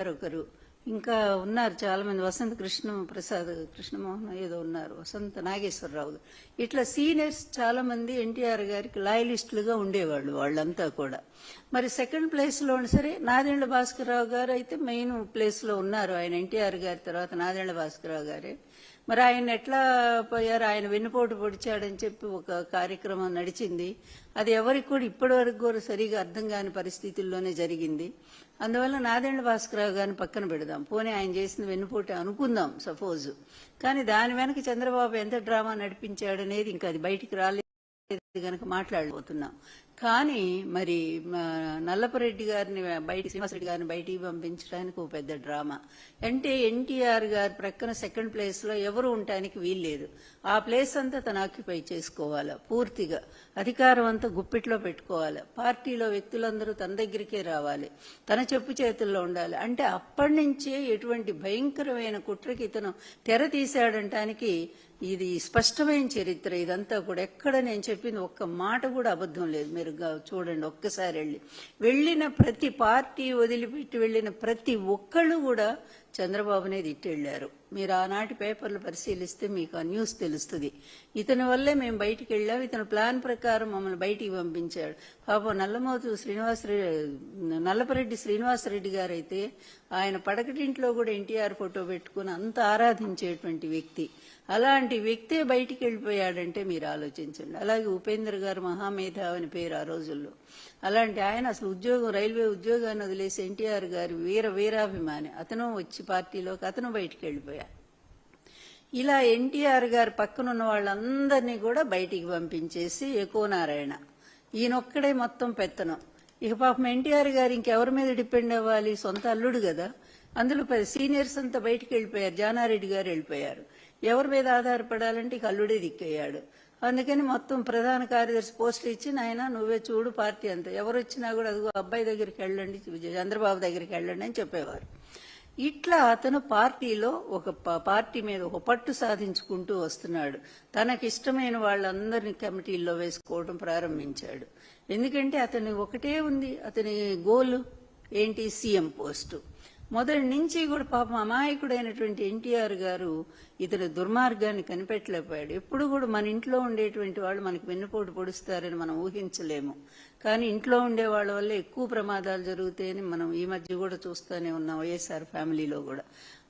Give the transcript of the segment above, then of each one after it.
గారు ఒకరు. ఇంకా ఉన్నారు చాలా మంది వసంత కృష్ణ ప్రసాద్ కృష్ణమోహన్ ఏదో ఉన్నారు. వసంత నాగేశ్వరరావు. ఇట్లా సీనియర్స్ చాలా మంది ఎన్టీఆర్ గారికి లాయలిస్టులుగా ఉండేవాళ్ళు వాళ్ళంతా కూడా. మరి సెకండ్ ప్లేస్లో సరే నాదెండ్ల భాస్కరరావు గారు అయితే మెయిన్ ప్లేస్లో ఉన్నారు. ఆయన ఎన్టీఆర్ గారి తర్వాత నాదెండ్ల భాస్కరరావు గారే. మరి ఆయన ఎట్లా పోయారు? ఆయన వెన్నుపోటు పొడిచాడని చెప్పి ఒక కార్యక్రమం నడిచింది. అది ఎవరికి కూడా ఇప్పటి వరకు కూడా సరిగా అర్థం కాని పరిస్థితుల్లోనే జరిగింది. అందువల్ల నాదెండ్ల భాస్కరరావు గారిని పక్కన పెడదాం. పోనీ ఆయన చేసిన వెన్నుపోటు అనుకుందాం సపోజ్. కానీ దాని వెనక చంద్రబాబు ఎంత డ్రామా నడిపించాడనేది ఇంకా అది బయటికి రాలేదు కనుక మాట్లాడబోతున్నాం. కానీ మరి మా నల్లపరెడ్డి గారిని బయట శ్రీనివాసరెడ్డి గారిని బయటికి పంపించడానికి ఒక పెద్ద డ్రామా. అంటే ఎన్టీఆర్ గారి ప్రక్కన సెకండ్ ప్లేస్లో ఎవరు ఉండటానికి వీల్లేదు ఆ ప్లేస్ అంతా తను ఆక్యుపై చేసుకోవాలి పూర్తిగా. అధికారం అంతా గుప్పిట్లో పెట్టుకోవాలి. పార్టీలో వ్యక్తులందరూ తన దగ్గరికే రావాలి. తన చెప్పు చేతుల్లో ఉండాలి. అంటే అప్పటి నుంచే ఎటువంటి భయంకరమైన కుట్రకి ఇతను తెర తీశాడంటానికి ఇది స్పష్టమైన చరిత్ర ఇదంతా కూడా ఎక్కడ నేను చెప్పింది ఒక్క మాట కూడా అబద్ధం లేదు. మీరు చూడండి ఒక్కసారి వెళ్ళి. వెళ్ళిన ప్రతి పార్టీ వదిలిపెట్టి వెళ్ళిన ప్రతి ఒక్కళ్ళు కూడా చంద్రబాబునే తిట్టెళ్ళారు. మీరు ఆనాటి పేపర్లు పరిశీలిస్తే మీకు ఆ న్యూస్ తెలుస్తుంది. ఇతని వల్లే మేము బయటికి వెళ్ళాం. ఇతను ప్లాన్ ప్రకారం మమ్మల్ని బయటికి పంపించాడు. పాపం నల్లమోతు శ్రీనివాసరెడ్డి నల్లపరెడ్డి శ్రీనివాసరెడ్డి గారైతే ఆయన పడకటింట్లో కూడా ఎన్టీఆర్ ఫోటో పెట్టుకుని అంత ఆరాధించేటువంటి వ్యక్తి. అలాంటి వ్యక్తే బయటికి వెళ్ళిపోయాడంటే మీరు ఆలోచించండి. అలాగే ఉపేంద్ర గారు మహామేధావి అని పేరు ఆ రోజుల్లో. అలాంటి ఆయన అసలు ఉద్యోగం రైల్వే ఉద్యోగాన్ని వదిలేసి ఎన్టీఆర్ గారి వీర వీరాభిమాని. అతను వచ్చి పార్టీలోకి అతను బయటికి వెళ్ళిపోయాడు ఇలా ఎన్టీఆర్ గారు పక్కనున్న వాళ్ళందరినీ కూడా బయటికి పంపించేసి ఎకోనారాయణ నారాయణ ఈయనొక్కడే మొత్తం పెత్తనం. ఇక పాపం ఎన్టీఆర్ గారు ఇంకెవరి మీద డిపెండ్ అవ్వాలి? సొంత అల్లుడు కదా. అందులో పది సీనియర్స్ అంతా బయటికి వెళ్ళిపోయారు. జానారెడ్డి గారు వెళ్ళిపోయారు. ఎవరి మీద ఆధారపడాలంటే ఇక అల్లుడే దిక్కయ్యాడు అందుకని మొత్తం ప్రధాన కార్యదర్శి పోస్ట్ ఇచ్చి నాయన నువ్వే చూడు పార్టీ అంతా. ఎవరు వచ్చినా కూడా అదిగో అబ్బాయి దగ్గరికి వెళ్ళండి చంద్రబాబు దగ్గరికి వెళ్ళండి అని చెప్పేవారు. ఇట్లా అతను పార్టీలో ఒక పార్టీ మీద ఒక పట్టు సాధించుకుంటూ వస్తున్నాడు. తనకిష్టమైన వాళ్ళందరినీ కమిటీల్లో వేసుకోవడం ప్రారంభించాడు. ఎందుకంటే అతని ఒకటే ఉంది. అతని గోల్ ఏంటి? CM post. మొదటి నుంచి కూడా పాపం అమాయకుడైనటువంటి ఎన్టీఆర్ గారు ఇతని దుర్మార్గాన్ని కనిపెట్టలేకపోయాడు. ఎప్పుడు కూడా మన ఇంట్లో ఉండేటువంటి వాళ్ళు మనకి వెన్నుపోటు పొడుస్తారని మనం ఊహించలేము. కానీ ఇంట్లో ఉండే వాళ్ళ వల్ల ఎక్కువ ప్రమాదాలు జరుగుతాయని మనం ఈ మధ్య కూడా చూస్తూనే ఉన్నాం వైఎస్ఆర్ ఫ్యామిలీలో కూడా.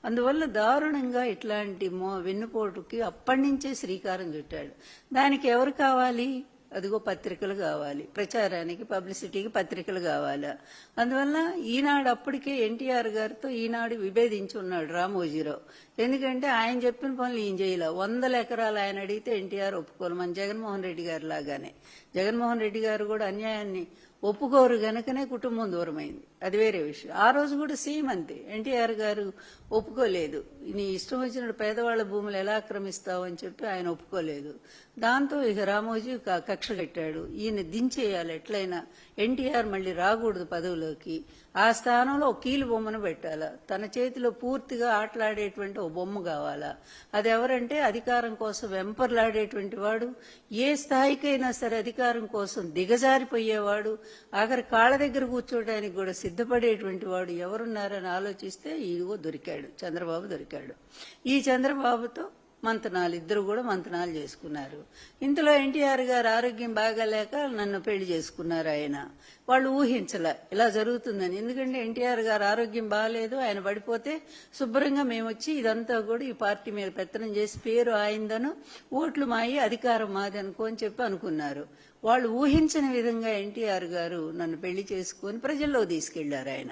అందువల్ల దారుణంగా ఇట్లాంటి మో వెన్నుపోటుకి అప్పటి నుంచే శ్రీకారం చుట్టాడు. దానికి ఎవరు కావాలి? అదిగో పత్రికలు కావాలి. ప్రచారానికి పబ్లిసిటీకి పత్రికలు కావాలా? అందువల్ల ఈనాడు అప్పటికే ఎన్టీఆర్ గారితో ఈనాడు విభేదించి ఉన్నాడు రామోజీరావు. ఎందుకంటే ఆయన చెప్పిన పనులు ఈయన చేయలే? వందల ఎకరాలు ఆయన అడిగితే ఎన్టీఆర్ ఒప్పుకోరు. మన జగన్మోహన్ రెడ్డి గారు లాగానే. జగన్మోహన్ రెడ్డి గారు కూడా అన్యాయాన్ని ఒప్పుకోరు గనుకనే కుటుంబం దూరమైంది. అది వేరే విషయం. ఆ రోజు కూడా సీఎం అంతే. ఎన్టీఆర్ గారు ఒప్పుకోలేదు. నీ ఇష్టం వచ్చిన పేదవాళ్ళ భూములు ఎలా ఆక్రమిస్తావు అని చెప్పి ఆయన ఒప్పుకోలేదు. దాంతో ఇక రామోజీ క- కక్ష కట్టాడు. ఈయన దించేయాలి ఎట్లయినా. ఎన్టీఆర్ మళ్ళీ రాకూడదు పదవిలోకి. ఆ స్థానంలో ఒక కీలు బొమ్మను పెట్టాలా? తన చేతిలో పూర్తిగా ఆటలాడేటువంటి ఒక బొమ్మ కావాలా? అది ఎవరంటే అధికారం కోసం వెంపర్లాడేటువంటి వాడు. ఏ స్థాయికైనా సరే అధికారం కోసం దిగజారిపోయేవాడు. ఆఖరి కాళ్ళ దగ్గర కూర్చోవడానికి కూడా సిద్ధపడేటువంటి వాడు ఎవరున్నారని ఆలోచిస్తే ఇదిగో దొరికాడు చంద్రబాబు దొరికాడు. ఈ చంద్రబాబుతో మంతనాలు ఇద్దరు కూడా మంతనాలు చేసుకున్నారు. ఇంతలో ఎన్టీఆర్ గారు ఆరోగ్యం బాగాలేక నన్ను పెళ్ళి చేసుకున్నారు ఆయన. వాళ్ళు ఊహించలే ఇలా జరుగుతుందని. ఎందుకంటే ఎన్టీఆర్ గారు ఆరోగ్యం బాగాలేదు ఆయన పడిపోతే శుభ్రంగా మేము వచ్చి ఇదంతా కూడా ఈ పార్టీ మీద పెత్తనం చేసి పేరు ఆయిందను ఓట్లు మాయి అధికారం మాది అనుకో అని చెప్పి అనుకున్నారు. వాళ్ళు ఊహించని విధంగా ఎన్టీఆర్ గారు నన్ను పెళ్ళి చేసుకుని ప్రజల్లో తీసుకెళ్ళారు ఆయన.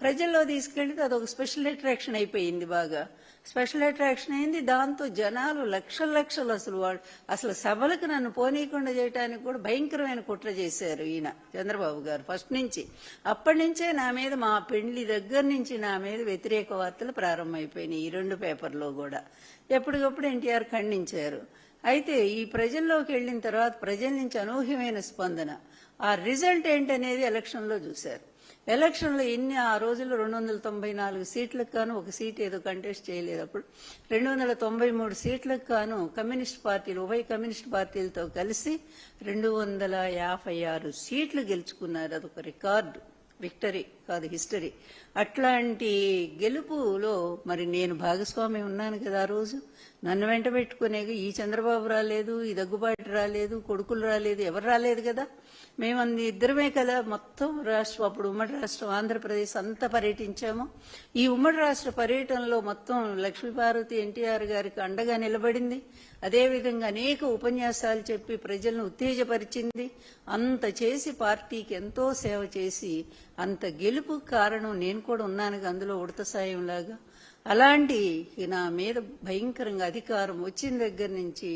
ప్రజల్లో తీసుకెళ్తే అదొక స్పెషల్ అట్రాక్షన్ అయిపోయింది బాగా. స్పెషల్ అట్రాక్షన్ అయింది. దాంతో జనాలు లక్షల లక్షలు అసలు వాళ్ళు అసలు సభలకు నన్ను పోనీయకుండా చేయడానికి కూడా భయంకరమైన కుట్ర చేశారు ఈయన చంద్రబాబు గారు ఫస్ట్ నుంచి. అప్పటి నుంచే నా మీద మా పెళ్ళి దగ్గర నుంచి నా మీద వ్యతిరేక వార్తలు ప్రారంభమైపోయినాయి ఈ రెండు పేపర్లో కూడా. ఎప్పటికప్పుడు ఎన్టీఆర్ ఖండించారు. అయితే ఈ ప్రజల్లోకి వెళ్ళిన తర్వాత ప్రజల నుంచి అనూహ్యమైన స్పందన. ఆ రిజల్ట్ ఏంటనేది ఎలక్షన్లో చూశారు. ఎలక్షన్లో ఎన్ని ఆ రోజుల్లో రెండు వందల తొంభై నాలుగు సీట్లకు కాను ఒక సీట్ ఏదో కంటెస్ట్ చేయలేదు అప్పుడు. రెండు వందల తొంభై మూడు సీట్లకు కాను కమ్యూనిస్ట్ పార్టీలు ఉభయ కమ్యూనిస్ట్ పార్టీలతో కలిసి రెండు వందల యాభై ఆరు సీట్లు గెలుచుకున్నారు. అదొక రికార్డు. విక్టరీ కాదు హిస్టరీ. అట్లాంటి గెలుపులో మరి నేను భాగస్వామి ఉన్నాను కదా ఆ రోజు. నన్ను వెంట పెట్టుకునే ఈ చంద్రబాబు రాలేదు ఈ దగ్గుబాటు రాలేదు కొడుకులు రాలేదు ఎవరు రాలేదు కదా. మేము అంది ఇద్దరమే కదా మొత్తం రాష్ట్రం అప్పుడు ఉమ్మడి రాష్ట్రం ఆంధ్రప్రదేశ్ అంతా పర్యటించాము. ఈ ఉమ్మడి రాష్ట్ర పర్యటనలో మొత్తం లక్ష్మీపార్వతి ఎన్టీఆర్ గారికి అండగా నిలబడింది. అదేవిధంగా అనేక ఉపన్యాసాలు చెప్పి ప్రజలను ఉత్తేజపరిచింది. అంత చేసి పార్టీకి ఎంతో సేవ చేసి అంత గెలుపు కారణం నేను కూడా ఉన్నాను అందులో ఉడత సాయంలాగా. అలాంటి నా మీద భయంకరంగా అధికారం వచ్చిన దగ్గర నుంచి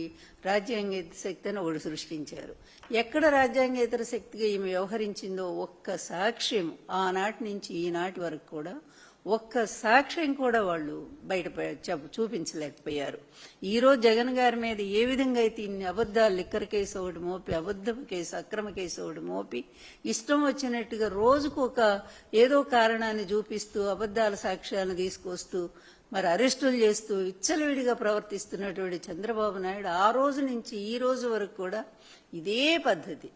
రాజ్యాంగేతర శక్తిని ఒకడు సృష్టించారు. ఎక్కడ రాజ్యాంగేతర శక్తిగా ఈమె వ్యవహరించిందో ఒక్క సాక్ష్యం ఆనాటి నుంచి ఈనాటి వరకు కూడా ఒక్క సాక్ష్యం కూడా వాళ్ళు బయట చూపించలేకపోయారు. ఈ రోజు జగన్ గారి మీద ఏ విధంగా అయితే ఇన్ని అబద్ధాలు లిక్కర్ కేసు ఒకటి మోపి అబద్ధ కేసు అక్రమ కేసు ఒకటి మోపి ఇష్టం వచ్చినట్టుగా రోజుకు ఒక ఏదో కారణాన్ని చూపిస్తూ అబద్ధాల సాక్ష్యాలను తీసుకొస్తూ మరి అరెస్టులు చేస్తూ ఇచ్చలవిడిగా ప్రవర్తిస్తున్నటువంటి చంద్రబాబు నాయుడు ఆ రోజు నుంచి ఈ రోజు వరకు కూడా ఇదే పద్ధతి.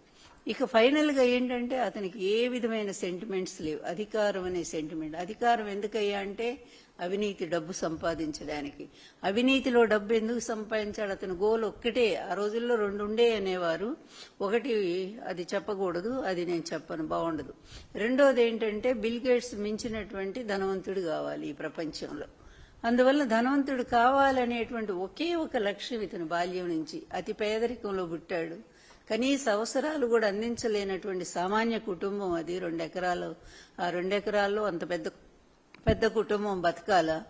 ఇక ఫైనల్గా ఏంటంటే అతనికి ఏ విధమైన సెంటిమెంట్స్ లేవు. అధికారం అనే సెంటిమెంట్. అధికారం ఎందుకయ్యా అంటే అవినీతి డబ్బు సంపాదించడానికి. అవినీతిలో డబ్బు ఎందుకు సంపాదించాడు? అతని గోల్ ఒక్కటే. ఆ రోజుల్లో రెండు ఉండే అనేవారు. ఒకటి అది చెప్పకూడదు అది నేను చెప్పను బాగుండదు. రెండోది ఏంటంటే బిల్ గేట్స్ మించినటువంటి ధనవంతుడు కావాలి ఈ ప్రపంచంలో. అందువల్ల ధనవంతుడు కావాలనేటువంటి ఒకే ఒక లక్ష్యం ఇతని బాల్యం నుంచి. అతి పేదరికంలో పుట్టాడు. కనీస అవసరాలు కూడా అందించలేనటువంటి సామాన్య కుటుంబం అది. రెండు ఎకరాలు ఆ రెండు ఎకరాల్లో అంత పెద్ద పెద్ద కుటుంబం బతకాల.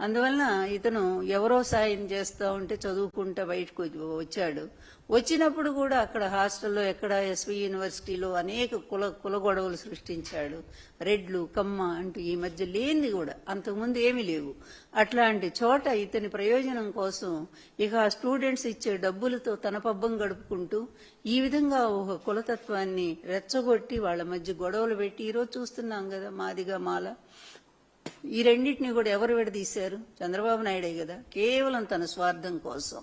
అందువలన ఇతను ఎవరో సాయం చేస్తూ ఉంటే చదువుకుంటా బయటకు వచ్చాడు. వచ్చినప్పుడు కూడా అక్కడ హాస్టల్లో ఎక్కడ ఎస్వి యూనివర్సిటీలో అనేక కుల కుల గొడవలు సృష్టించాడు. రెడ్లు కమ్మ అంటూ ఈ మధ్య లేనిది కూడా అంతకుముందు ఏమీ లేవు. అట్లాంటి చోట ఇతని ప్రయోజనం కోసం ఇక ఆ స్టూడెంట్స్ ఇచ్చే డబ్బులతో తన పబ్బం గడుపుకుంటూ ఈ విధంగా ఒక కులతత్వాన్ని రెచ్చగొట్టి వాళ్ళ మధ్య గొడవలు పెట్టి ఈరోజు చూస్తున్నాం కదా మాదిగా మాల ఈ రెండింటిని కూడా ఎవరు విడదీశారు? చంద్రబాబు నాయుడే కదా. కేవలం తన స్వార్థం కోసం.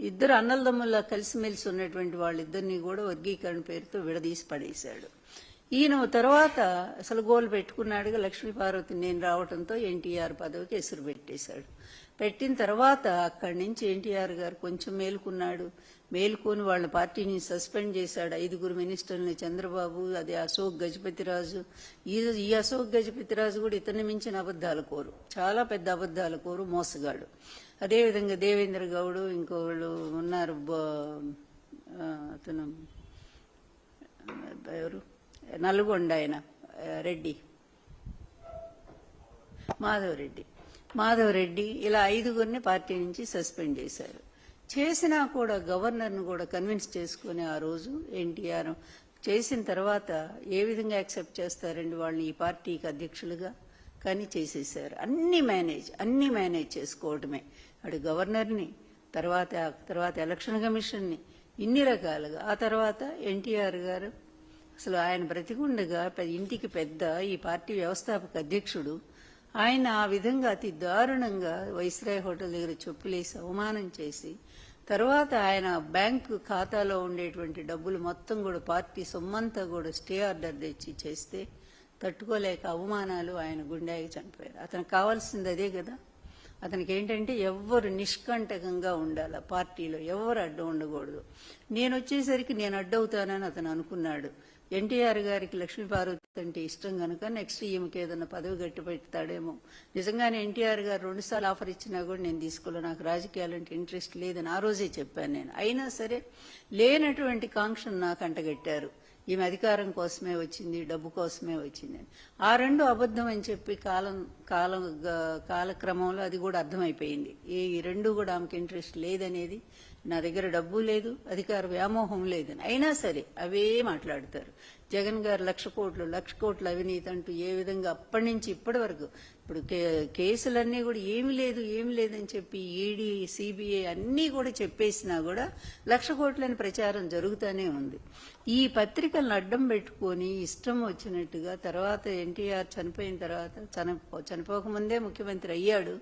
ఇద్దరు అన్నలదమ్ముల కలిసిమెలిసి ఉన్నటువంటి వాళ్ళిద్దరిని కూడా వర్గీకరణ పేరుతో విడదీసి పడేశాడు. ఈయన తర్వాత అసలు గోల్ పెట్టుకున్నాడుగా లక్ష్మీపార్వతి నేను రావడంతో ఎన్టీఆర్ పదవికి ఎసురు పెట్టేశాడు. పెట్టిన తర్వాత అక్కడి నుంచి ఎన్టీఆర్ గారు కొంచెం మేలుకున్నాడు. మేల్కొని వాళ్ళ పార్టీని సస్పెండ్ చేశాడు ఐదుగురు మినిస్టర్ని చంద్రబాబు అది అశోక్ గజపతిరాజు. ఈ ఈ అశోక్ గజపతిరాజు కూడా ఇతన్ని మించిన అబద్ధాల కోరు. చాలా పెద్ద అబద్ధాల కోరు మోసగాడు. అదేవిధంగా దేవేంద్ర గౌడు ఇంకోళ్ళు ఉన్నారు అతను ఎవరు? నల్గొండ ఆయన రెడ్డి. మాధవరెడ్డి. మాధవరెడ్డి ఇలా ఐదుగురిని పార్టీ నుంచి సస్పెండ్ చేశారు. చేసినా కూడా గవర్నర్ను కూడా కన్విన్స్ చేసుకుని ఆ రోజు ఎన్టీఆర్ చేసిన తర్వాత ఏ విధంగా యాక్సెప్ట్ చేస్తారండి వాళ్ళని ఈ పార్టీకి అధ్యక్షులుగా? కానీ చేసేసారు. అన్ని మేనేజ్ అన్ని మేనేజ్ చేసుకోవడమే అటు గవర్నర్ని తర్వాత తర్వాత ఎలక్షన్ కమిషన్ని ఇన్ని రకాలుగా. ఆ తర్వాత ఎన్టీఆర్ గారు అసలు ఆయన బ్రతికుండగా ఇంటికి పెద్ద ఈ పార్టీ వ్యవస్థాపక అధ్యక్షుడు. ఆయన ఆ విధంగా అతి దారుణంగా వైస్రాయ్ హోటల్ దగ్గర చెప్పులేసి అవమానం చేసి తర్వాత ఆయన బ్యాంకు ఖాతాలో ఉండేటువంటి డబ్బులు మొత్తం కూడా పార్టీ సొమ్మంతా కూడా స్టే ఆర్డర్ తెచ్చి చేస్తే తట్టుకోలేక అవమానాలు ఆయన గుండెకి చనిపోయారు. అతనికి కావాల్సింది అదే కదా. అతనికి ఏంటంటే ఎవ్వరు నిష్కంటకంగా ఉండాలి పార్టీలో ఎవరు అడ్డు ఉండకూడదు. నేను వచ్చేసరికి నేను అడ్డవుతానని అతను అనుకున్నాడు. ఎన్టీఆర్ గారికి లక్ష్మీపార్వతి అంటే ఇష్టం కనుక నెక్స్ట్ ఈమెకి ఏదైనా పదవి గట్టి పెడతాడేమో. నిజంగానే ఎన్టీఆర్ గారు రెండుసార్లు ఆఫర్ ఇచ్చినా కూడా నేను తీసుకోలే నాకు రాజకీయాలంటే ఇంట్రెస్ట్ లేదని ఆ రోజే చెప్పాను నేను. అయినా సరే లేనటువంటి కాంక్షను నాకు అంటగట్టారు. ఈమె అధికారం కోసమే వచ్చింది డబ్బు కోసమే వచ్చింది ఆ రెండు అబద్ధం అని చెప్పి కాలం కాలం కాలక్రమంలో అది కూడా అర్థమైపోయింది. ఈ రెండు కూడా ఆమెకి ఇంట్రెస్ట్ లేదనేది నా దగ్గర డబ్బు లేదు అధికార వ్యామోహం లేదని. అయినా సరే అవే మాట్లాడతారు. జగన్ గారు లక్ష కోట్లు లక్ష కోట్లు అవినీతి అంటూ ఏ విధంగా అప్పటి నుంచి ఇప్పటి వరకు ఇప్పుడు కేసులన్నీ కూడా ఏమి లేదు ఏమి లేదని చెప్పి ఈడీ సిబిఐ అన్నీ కూడా చెప్పేసినా కూడా లక్ష కోట్లని ప్రచారం జరుగుతూనే ఉంది. ఈ పత్రికలను అడ్డం పెట్టుకొని ఇష్టం వచ్చినట్టుగా తర్వాత ఎన్టీఆర్ చనిపోయిన తర్వాత చనిపో చనిపోకముందే ముఖ్యమంత్రి అయ్యాడు.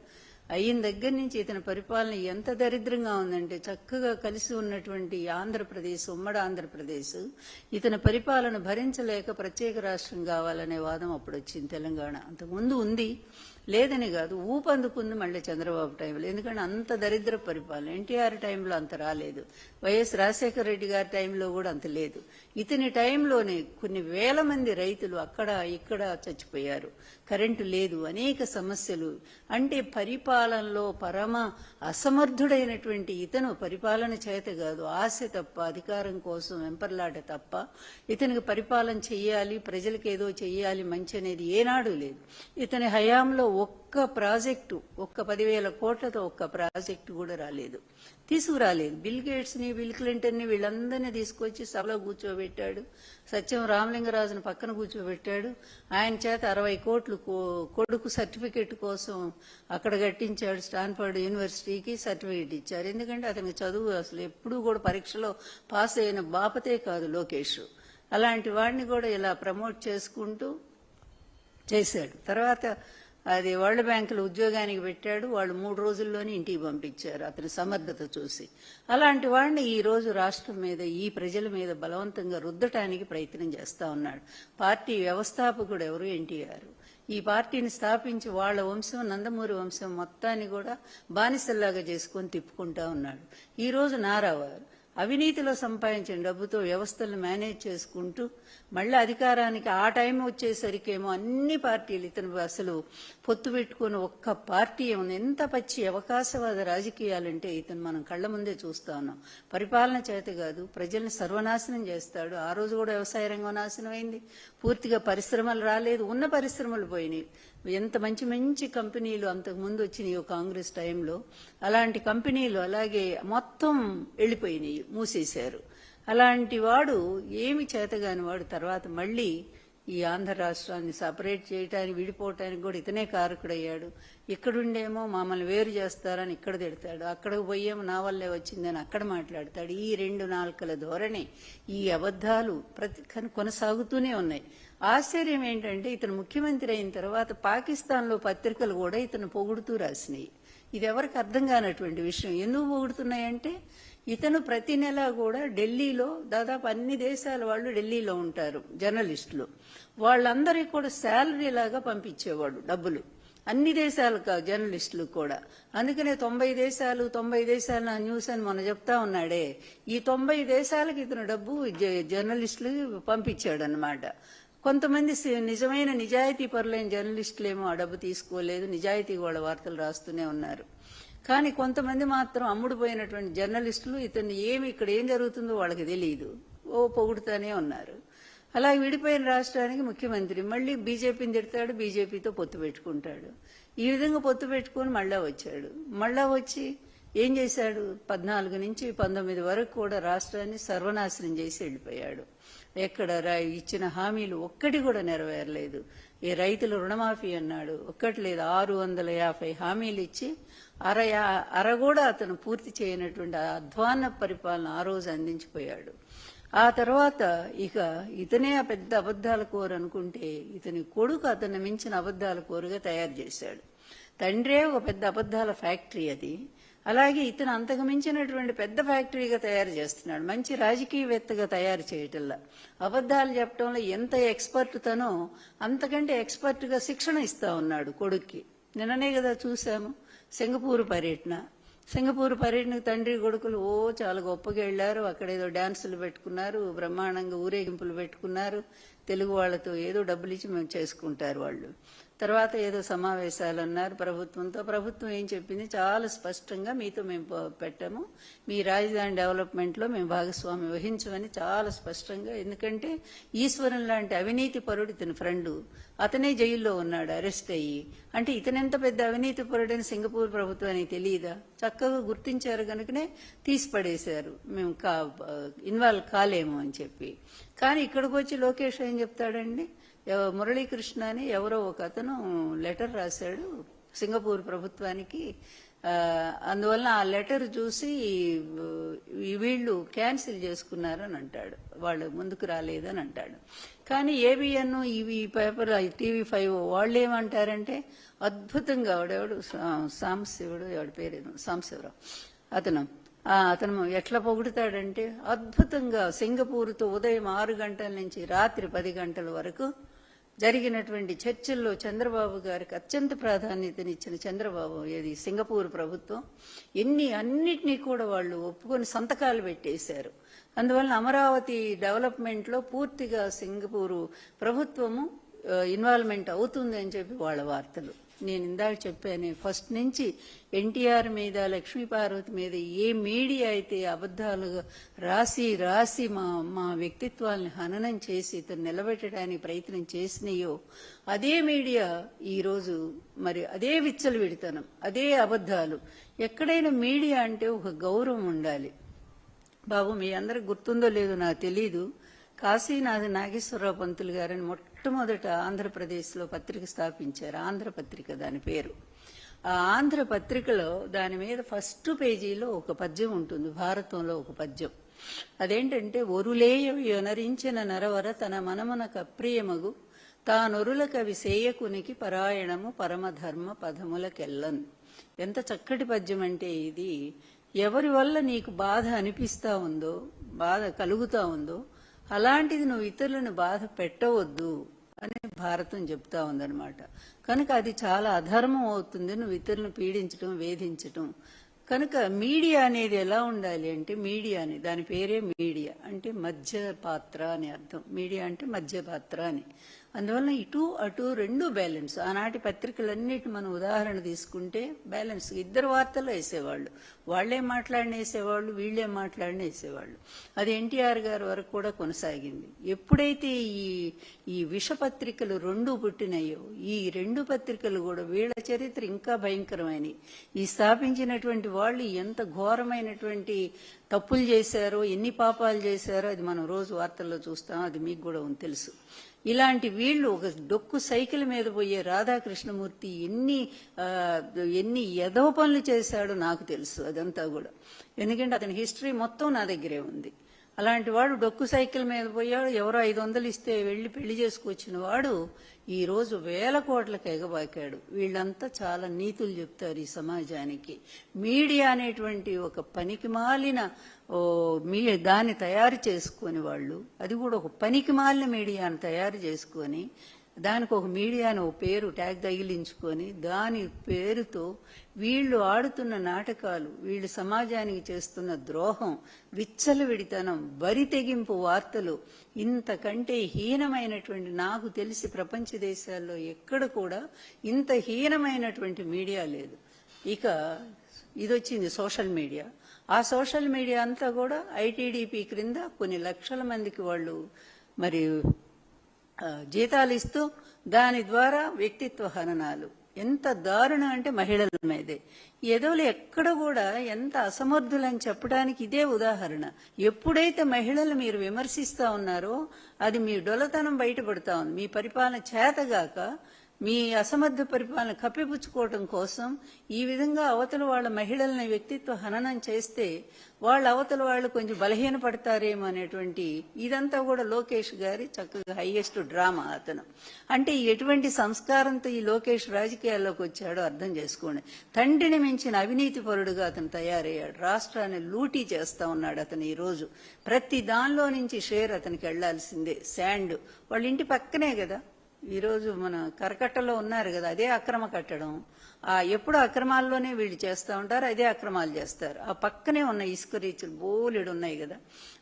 అయిన దగ్గర నుంచి ఇతని పరిపాలన ఎంత దరిద్రంగా ఉందంటే చక్కగా కలిసి ఉన్నటువంటి ఆంధ్రప్రదేశ్ ఉమ్మడి ఆంధ్రప్రదేశ్ ఇతని పరిపాలన భరించలేక ప్రత్యేక రాష్ట్రం కావాలనే వాదం అప్పుడు వచ్చింది తెలంగాణ. అంతకుముందు ఉంది. లేదని కాదు ఊపందుకుంది మళ్ళీ చంద్రబాబు టైంలో. ఎందుకంటే అంత దరిద్ర పరిపాలన. ఎన్టీఆర్ టైంలో అంత రాలేదు. వైఎస్ రాజశేఖర రెడ్డి గారి టైంలో కూడా అంత లేదు. ఇతని టైంలోనే కొన్ని వేల మంది రైతులు అక్కడ ఇక్కడ చచ్చిపోయారు. కరెంటు లేదు అనేక సమస్యలు. అంటే పరిపాలనలో పరమ అసమర్థుడైనటువంటి ఇతను పరిపాలన చేత కాదు ఆశ తప్ప అధికారం కోసం వెంపర్లాట తప్ప ఇతనికి పరిపాలన చెయ్యాలి ప్రజలకు ఏదో చెయ్యాలి మంచి అనేది ఏనాడు లేదు. ఇతని హయాంలో ఒక్క ప్రాజెక్టు ఒక్క పదివేల కోట్లతో ఒక్క ప్రాజెక్టు కూడా రాలేదు. తీసుకురాలేదు. బిల్ గేట్స్ని బిల్ క్లింటన్ని వీళ్ళందరినీ తీసుకొచ్చి సభలో కూర్చోబెట్టాడు. సత్యం రామలింగరాజును పక్కన కూర్చోబెట్టాడు. ఆయన చేత అరవై కోట్లు కో- కొడుకు సర్టిఫికెట్ కోసం అక్కడ కట్టించాడు స్టాన్ఫర్డ్ యూనివర్సిటీకి సర్టిఫికెట్ ఇచ్చారు. ఎందుకంటే అతనికి చదువు అసలు ఎప్పుడూ కూడా పరీక్షలో పాస్ అయిన బాపతే కాదు లోకేష్. అలాంటి వాడిని కూడా ఇలా ప్రమోట్ చేసుకుంటూ చేశాడు. తర్వాత అది వరల్డ్ బ్యాంకులో ఉద్యోగానికి పెట్టాడు వాళ్ళు మూడు రోజుల్లోనే ఇంటికి పంపించారు అతని సమర్థత చూసి. అలాంటి వాడిని ఈ రోజు రాష్ట్రం మీద ఈ ప్రజల మీద బలవంతంగా రుద్దటానికి ప్రయత్నం చేస్తా ఉన్నాడు. పార్టీ వ్యవస్థాపకుడు ఎవరు? ఎన్టీఆర్. ఈ పార్టీని స్థాపించి వాళ్ళ వంశం నందమూరి వంశం మొత్తాన్ని కూడా బానిసల్లాగా చేసుకొని తిప్పుకుంటా ఉన్నాడు. ఈ రోజు నారావారు. అవినీతిలో సంపాదించిన డబ్బుతో వ్యవస్థలను మేనేజ్ చేసుకుంటూ మళ్ళీ అధికారానికి ఆ టైం వచ్చేసరికేమో అన్ని పార్టీలు ఇతను అసలు పొత్తు పెట్టుకుని ఒక్క పార్టీ ఉంది ఎంత పచ్చి అవకాశవాద రాజకీయాలంటే ఇతను మనం కళ్ళ ముందే చూస్తా ఉన్నాం. పరిపాలన చేత కాదు ప్రజల్ని సర్వనాశనం చేస్తాడు. ఆ రోజు కూడా వ్యవసాయ రంగం నాశనం అయింది పూర్తిగా పరిశ్రమలు రాలేదు. ఉన్న పరిశ్రమలు పోయినాయి. ఎంత మంచి మంచి కంపెనీలు అంతకు ముందు వచ్చినాయి కాంగ్రెస్ టైంలో అలాంటి కంపెనీలు అలాగే మొత్తం వెళ్ళిపోయినాయి మూసేశారు. అలాంటి వాడు ఏమి చేతగాని వాడు తర్వాత మళ్ళీ ఈ ఆంధ్ర రాష్ట్రాన్ని సపరేట్ చేయటానికి విడిపోవటానికి కూడా ఇతనే కారకుడయ్యాడు. ఇక్కడుండేమో మమ్మల్ని వేరు చేస్తారని ఇక్కడ తిడతాడు. అక్కడికి పోయేమో నా వల్లే వచ్చిందని అక్కడ మాట్లాడతాడు. ఈ రెండు నాలుకల ధోరణి ఈ అబద్ధాలు ప్రతి కొనసాగుతూనే ఉన్నాయి. ఆశ్చర్యం ఏంటంటే ఇతను ముఖ్యమంత్రి అయిన తర్వాత పాకిస్తాన్లో పత్రికలు కూడా ఇతను పొగుడుతూ రాసినాయి. ఇది ఎవరికి అర్థం కానటువంటి విషయం. ఎందుకు పొగుడుతున్నాయంటే ఇతను ప్రతి నెల కూడా ఢిల్లీలో దాదాపు అన్ని దేశాల వాళ్ళు ఢిల్లీలో ఉంటారు జర్నలిస్టులు. వాళ్ళందరికీ కూడా శాలరీ లాగా పంపించేవాడు డబ్బులు. అన్ని దేశాలు జర్నలిస్టులు కూడా. అందుకనే తొంభై దేశాలు తొంభై దేశాల నా న్యూస్ అని మొన్న చెప్తా ఉన్నాడే. ఈ తొంభై దేశాలకు ఇతను డబ్బు జర్నలిస్టులు పంపించాడు అనమాట కొంతమంది నిజమైన నిజాయితీ పరులైన జర్నలిస్టులేమో ఆ డబ్బు తీసుకోలేదు నిజాయితీ వాళ్ళ వార్తలు రాస్తూనే ఉన్నారు. కానీ కొంతమంది మాత్రం అమ్ముడుపోయినటువంటి జర్నలిస్టులు ఇతన్ని ఏమి ఇక్కడ ఏం జరుగుతుందో వాళ్ళకి తెలియదు. ఓ పొగుడుతానే ఉన్నారు. అలా విడిపోయిన రాష్ట్రానికి ముఖ్యమంత్రి మళ్ళీ బీజేపీని తిడతాడు బీజేపీతో పొత్తు పెట్టుకుంటాడు. ఈ విధంగా పొత్తు పెట్టుకొని మళ్ళా వచ్చాడు. మళ్ళా వచ్చి ఏం చేశాడు? పద్నాలుగు నుంచి పంతొమ్మిది వరకు కూడా రాష్ట్రాన్ని సర్వనాశనం చేసి వెళ్ళిపోయాడు. ఎక్కడ ఇచ్చిన హామీలు ఒక్కటి కూడా నెరవేరలేదు. ఈ రైతుల రుణమాఫీ అన్నాడు. ఒక్కటి లేదు ఆరు వందల యాభై హామీలు ఇచ్చి అర అర కూడా అతను పూర్తి చేయనటువంటి అధ్వాన పరిపాలన ఆ రోజు అందించిపోయాడు. ఆ తర్వాత ఇక ఇతనే ఆ పెద్ద అబద్ధాల కోరు అనుకుంటే ఇతని కొడుకు అతను మించిన అబద్ధాల కోరుగా తయారు చేశాడు. తండ్రే ఒక పెద్ద అబద్ధాల ఫ్యాక్టరీ అది. అలాగే ఇతను అంతకు మించినటువంటి పెద్ద ఫ్యాక్టరీగా తయారు చేస్తున్నాడు. మంచి రాజకీయవేత్తగా తయారు చేయటంలా. అబద్ధాలు చెప్పడంలో ఎంత ఎక్స్పర్ట్ తనో అంతకంటే ఎక్స్పర్ట్గా శిక్షణ ఇస్తా ఉన్నాడు కొడుక్కి. నిన్ననే కదా చూసాము సింగపూర్ పర్యటన. సింగపూర్ పర్యటనకు తండ్రి కొడుకులు ఓ చాలా గొప్పగా వెళ్ళారు. అక్కడ ఏదో డాన్సులు పెట్టుకున్నారు బ్రహ్మాండంగా ఊరేగింపులు పెట్టుకున్నారు. తెలుగు వాళ్ళతో ఏదో డబ్బులు ఇచ్చి మేము చేసుకుంటారు వాళ్ళు. తర్వాత ఏదో సమావేశాలు అన్నారు ప్రభుత్వంతో. ప్రభుత్వం ఏం చెప్పింది? చాలా స్పష్టంగా మీతో మేము పెట్టాము. మీ రాజధాని డెవలప్మెంట్లో మేము భాగస్వామి వహించమని చాలా స్పష్టంగా. ఎందుకంటే ఈశ్వరన్ లాంటి అవినీతి పరుడు ఇతని ఫ్రెండ్. అతనే జైల్లో ఉన్నాడు అరెస్ట్ అయ్యి. అంటే ఇతనెంత పెద్ద అవినీతి పరుడని సింగపూర్ ప్రభుత్వానికి తెలియదా? చక్కగా గుర్తించారు కనుకనే తీసిపడేశారు. మేము కా ఇన్వాల్వ్ కాలేము అని చెప్పి. కానీ ఇక్కడికి వచ్చి లోకేష్ ఏం చెప్తాడండి? మురళీకృష్ణ అని ఎవరో ఒక అతను లెటర్ రాశాడు సింగపూర్ ప్రభుత్వానికి. అందువలన అందువల్ల ఆ లెటర్ చూసి వీళ్ళు క్యాన్సిల్ చేసుకున్నారని అంటాడు. వాళ్ళు ముందుకు రాలేదని అంటాడు. కానీ ఏబిఎన్ ఇవి పేపర్ టీవీ ఫైవ్ వాళ్ళు ఏమంటారంటే అద్భుతంగా ఎవడెవడు సామశివుడు ఎవడు ఎవడి పేరు? సాంబశివరావు అతను ఆ, అతను ఎట్లా పొగుడుతాడంటే అద్భుతంగా సింగపూర్తో ఉదయం ఆరు గంటల నుంచి రాత్రి పది గంటల వరకు జరిగినటువంటి చర్చల్లో చంద్రబాబు గారికి అత్యంత ప్రాధాన్యతనిచ్చిన చంద్రబాబు ఏది? సింగపూర్ ప్రభుత్వం. ఎన్ని అన్నిటినీ కూడా వాళ్ళు ఒప్పుకొని సంతకాలు పెట్టేశారు. అందువల్ల అమరావతి డెవలప్మెంట్లో పూర్తిగా సింగపూరు ప్రభుత్వము ఇన్వాల్వ్మెంట్ అవుతుంది అని చెప్పి వాళ్ళ వార్తలు. నేను ఇందాక చెప్పాను ఫస్ట్ నుంచి ఎన్టీఆర్ మీద లక్ష్మీపార్వతి మీద ఏ మీడియా అయితే అబద్ధాలుగా రాసి రాసి మా మా వ్యక్తిత్వాల్ని హననం చేసి ఇతను నిలబెట్టడానికి ప్రయత్నం చేసినాయో అదే మీడియా ఈరోజు మరి అదే విచ్చలు విడతనం అదే అబద్ధాలు. ఎక్కడైనా మీడియా అంటే ఒక గౌరవం ఉండాలి. బాబు మీ అందరికి గుర్తుందో లేదో నాకు తెలీదు. కాశీనాథ నాగేశ్వరరావు పంతులు గారని మొట్టమొదట ఆంధ్రప్రదేశ్లో పత్రిక స్థాపించారు. ఆంధ్రపత్రిక దాని పేరు. ఆ ఆంధ్ర పత్రికలో దాని మీద ఫస్ట్ పేజీలో ఒక పద్యం ఉంటుంది. భారతంలో ఒక పద్యం. అదేంటంటే ఒరులేయ యొనరించిన నరవర తన మనమునకు కప్రియమగు తానొరుల కవి సేయకునికి పరాయణము పరమధర్మ పదములకెల్లన్. ఎంత చక్కటి పద్యం అంటే ఇది. ఎవరి వల్ల నీకు బాధ అనిపిస్తా ఉందో బాధ కలుగుతా ఉందో అలాంటిది నువ్వు ఇతరులను బాధ పెట్టవద్దు అని భారతం చెప్తా ఉందన్నమాట. కనుక అది చాలా అధర్మం అవుతుంది నువ్వు ఇతరులను పీడించడం వేధించటం. కనుక మీడియా అనేది ఎలా ఉండాలి అంటే మీడియా అని దాని పేరే మీడియా అంటే మధ్య పాత్ర అని అర్థం. మీడియా అంటే మధ్య పాత్ర అని. అందువల్ల ఇటు అటు రెండు బ్యాలెన్స్. ఆనాటి పత్రికలన్నిటి మనం ఉదాహరణ తీసుకుంటే బ్యాలెన్స్. ఇద్దరు వార్తలు వేసేవాళ్ళు. వాళ్ళే మాట్లాడిన వేసేవాళ్ళు వీళ్ళే మాట్లాడిన వేసేవాళ్ళు. అది ఎన్టీఆర్ గారి వరకు కూడా కొనసాగింది. ఎప్పుడైతే ఈ ఈ విష పత్రికలు రెండు పుట్టినాయో ఈ రెండు పత్రికలు కూడా వీళ్ళ చరిత్ర ఇంకా భయంకరమైనవి ఈ స్థాపించినటువంటి వాళ్ళు ఎంత ఘోరమైనటువంటి తప్పులు చేశారో ఎన్ని పాపాలు చేశారో అది మనం రోజు వార్తల్లో చూస్తాం అది మీకు కూడా ఉంది తెలుసు. ఇలాంటి వీళ్ళు ఒక డొక్కు సైకిల్ మీద పోయే రాధాకృష్ణమూర్తి ఎన్ని ఎన్ని ఎదవ పనులు చేశాడో నాకు తెలుసు అదంతా కూడా. ఎందుకంటే అతని హిస్టరీ మొత్తం నా దగ్గరే ఉంది. అలాంటి వాడు డొక్కు సైకిల్ మీద పోయాడు ఎవరో ఐదు వందలు ఇస్తే వెళ్ళి పెళ్ళి చేసుకొచ్చిన వాడు ఈరోజు వేల కోట్లకు ఎగబాకాడు. వీళ్ళంతా చాలా నీతులు చెప్తారు ఈ సమాజానికి. మీడియా అనేటువంటి ఒక పనికి మాలిన ఓ మీ దాన్ని తయారు చేసుకొని వాళ్ళు అది కూడా ఒక పనికి మాలిన మీడియాను తయారు చేసుకొని దానికి ఒక మీడియాను ఒక పేరు ట్యాగ్ తగిలించుకొని దాని పేరుతో వీళ్ళు ఆడుతున్న నాటకాలు వీళ్ళు సమాజానికి చేస్తున్న ద్రోహం విచ్చలవిడితనం బరితెగింపు వార్తలు ఇంతకంటే హీనమైనటువంటి నాకు తెలిసి ప్రపంచ దేశాల్లో ఎక్కడ కూడా ఇంత హీనమైనటువంటి మీడియా లేదు. ఇక ఇది వచ్చింది సోషల్ మీడియా. ఆ సోషల్ మీడియా అంతా కూడా ఐటీడీపీ క్రింద కొన్ని లక్షల మందికి వాళ్ళు మరి జీతాలు ఇస్తూ దాని ద్వారా వ్యక్తిత్వ హననాలు. ఎంత దారుణం అంటే మహిళల మీదే. ఎదోలు ఎక్కడ కూడా ఎంత అసమర్థులని చెప్పడానికి ఇదే ఉదాహరణ. ఎప్పుడైతే మహిళలు మీరు విమర్శిస్తా ఉన్నారో అది మీ డొలతనం బయటపడతా ఉంది. మీ పరిపాలన చేతగాక మీ అసమర్థ పరిపాలన కప్పిపుచ్చుకోవటం కోసం ఈ విధంగా అవతల వాళ్ళ మహిళల్ని వ్యక్తిత్వ హననం చేస్తే వాళ్ళ అవతల వాళ్ళు కొంచెం బలహీన పడతారేమో అనేటువంటి ఇదంతా కూడా లోకేష్ గారి చక్కగా హైయెస్ట్ డ్రామా అతను. అంటే ఎటువంటి సంస్కారంతో ఈ లోకేష్ రాజకీయాల్లోకి వచ్చాడో అర్థం చేసుకోండి. తండ్రిని మించిన అవినీతి పరుడుగా అతను తయారయ్యాడు. రాష్ట్రాన్ని లూటీ చేస్తా ఉన్నాడు అతను ఈ రోజు. ప్రతి దానిలో నుంచి షేర్ అతనికి వెళ్ళాల్సిందే శాండ్. వాళ్ళ ఇంటి పక్కనే కదా. ఈరోజు మన కరకట్టలో ఉన్నారు కదా అదే అక్రమ కట్టడం. ఆ ఎప్పుడు అక్రమాల్లోనే వీళ్ళు చేస్తూ ఉంటారు అదే అక్రమాలు చేస్తారు. ఆ పక్కనే ఉన్న ఇసుక రీచులు బోలెడు ఉన్నాయి కదా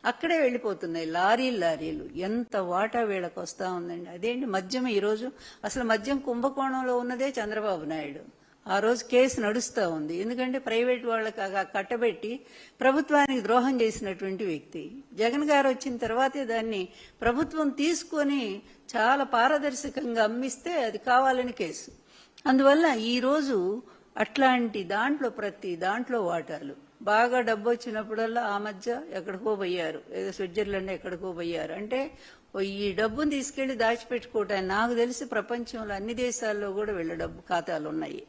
అక్కడే వెళ్ళిపోతున్నాయి లారీలు లారీలు. ఎంత వాటా వీళ్ళకి వస్తూ ఉందండి. అదేంటి మద్యం ఈరోజు అసలు మద్యం కుంభకోణంలో ఉన్నదే చంద్రబాబు నాయుడు. ఆ రోజు కేసు నడుస్తూ ఉంది. ఎందుకంటే ప్రైవేట్ వాళ్ళకి కట్టబెట్టి ప్రభుత్వానికి ద్రోహం చేసినటువంటి వ్యక్తి. జగన్ గారు వచ్చిన తర్వాతే దాన్ని ప్రభుత్వం తీసుకొని చాలా పారదర్శకంగా అమ్మిస్తే అది కావాలని కేసు. అందువల్ల ఈరోజు అట్లాంటి దాంట్లో ప్రతి దాంట్లో వాటాలు. బాగా డబ్బు వచ్చినప్పుడల్లా ఆ మధ్య ఎక్కడికో పోయారు. ఏదో స్విట్జర్లాండ్ ఎక్కడికో పోయారు. అంటే ఈ డబ్బును తీసుకెళ్ళి దాచిపెట్టుకోవటానికి నాకు తెలిసి ప్రపంచంలో అన్ని దేశాల్లో కూడా వీళ్ళ డబ్బు ఖాతాలు ఉన్నాయి.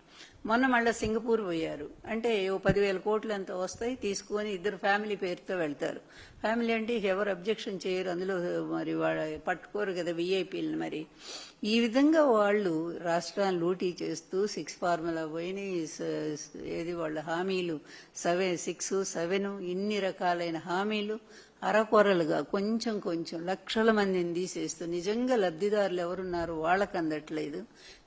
మొన్న మళ్ళీ సింగపూర్ పోయారు. అంటే ఓ పదివేల కోట్లు ఎంత వస్తాయి తీసుకొని ఇద్దరు ఫ్యామిలీ పేరుతో వెళ్తారు. ఫ్యామిలీ అంటే ఎవరు అబ్జెక్షన్ చేయరు. అందులో మరి వాళ్ళ పట్టుకోరు కదా విఐపీలను మరి. ఈ విధంగా వాళ్ళు రాష్ట్రాన్ని లూటీ చేస్తూ సిక్స్ ఫార్ములా పోయినాయి. ఏది వాళ్ళ హామీలు? సెవెన్ సిక్స్ సెవెన్ ఇన్ని రకాలైన హామీలు అరకొరలుగా కొంచెం కొంచెం లక్షల మందిని తీసేస్తూ నిజంగా లబ్ధిదారులు ఎవరున్నారు? వాళ్ళకు అందట్లేదు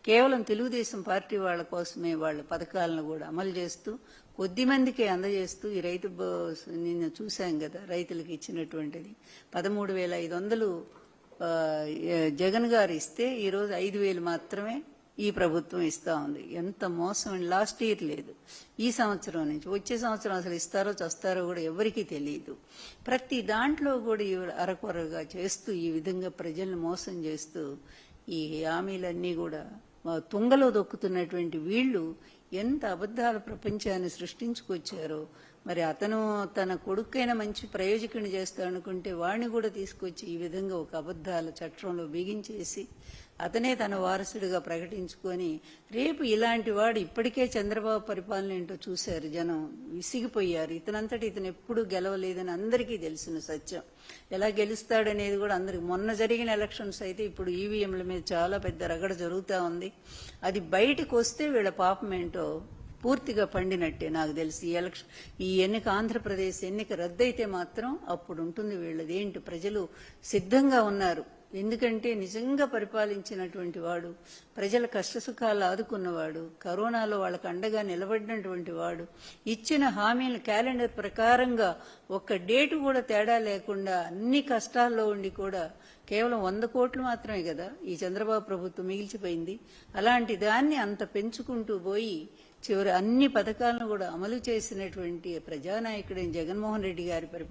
కేవలం తెలుగుదేశం పార్టీ వాళ్ళ కోసమే వాళ్ళ పథకాలను కూడా అమలు చేస్తూ కొద్ది మందికే అందజేస్తూ ఈ రైతు బ- నిన్న చూశాం కదా రైతులకు ఇచ్చినటువంటిది. పదమూడు వేల ఐదు వందలు జగన్ గారు ఇస్తే ఈరోజు ఐదు వేలు మాత్రమే ఈ ప్రభుత్వం ఇస్తా ఉంది. ఎంత మోసం లాస్ట్ ఇయర్ లేదు. ఈ సంవత్సరం నుంచి వచ్చే సంవత్సరం అసలు ఇస్తారో చస్తారో కూడా ఎవరికీ తెలియదు ప్రతి దాంట్లో కూడా అరకొరగా చేస్తూ ఈ విధంగా ప్రజల్ని మోసం చేస్తూ ఈ హామీలన్నీ కూడా తుంగలో దొక్కుతున్నటువంటి వీళ్ళు ఎంత అబద్ధాల ప్రపంచాన్ని సృష్టించుకొచ్చారో. మరి అతను తన కొడుకైనా మంచి ప్రయోజకుని చేస్తాడు అనుకుంటే వాడిని కూడా తీసుకొచ్చి ఈ విధంగా ఒక అబద్ధాల చట్టంలో బిగించేసి అతనే తన వారసుడిగా ప్రకటించుకొని రేపు ఇలాంటి వాడు ఇప్పటికే చంద్రబాబు పరిపాలన ఏంటో చూశారు జనం విసిగిపోయారు. ఇతనంతటి ఇతను ఎప్పుడూ గెలవలేదని అందరికీ తెలిసిన సత్యం. ఎలా గెలుస్తాడనేది కూడా అందరికి మొన్న జరిగిన ఎలక్షన్స్ అయితే ఇప్పుడు ఈవీఎంల మీద చాలా పెద్ద రగడ జరుగుతూ ఉంది. అది బయటకు వస్తే వీళ్ళ పాపం ఏంటో పూర్తిగా పండినట్టే నాకు తెలిసి. ఈ ఎలక్షన్ ఈ ఎన్నిక ఆంధ్రప్రదేశ్ ఎన్నిక రద్దయితే మాత్రం అప్పుడు ఉంటుంది వీళ్ళది. ఏంటి? ప్రజలు సిద్ధంగా ఉన్నారు. ఎందుకంటే నిజంగా పరిపాలించినటువంటి వాడు ప్రజల కష్టసుఖాలు ఆదుకున్నవాడు కరోనాలో వాళ్ళకు అండగా నిలబడినటువంటి వాడు ఇచ్చిన హామీల క్యాలెండర్ ప్రకారంగా ఒక్క డేటు కూడా తేడా లేకుండా అన్ని కష్టాల్లో ఉండి కూడా కేవలం వంద కోట్లు మాత్రమే కదా ఈ చంద్రబాబు ప్రభుత్వం మిగిల్చిపోయింది. అలాంటి దాన్ని అంత పెంచుకుంటూ పోయి చివరి అన్ని పథకాలను కూడా అమలు చేసినటువంటి ప్రజానాయకుడైన జగన్మోహన్ రెడ్డి గారి పరిపాలన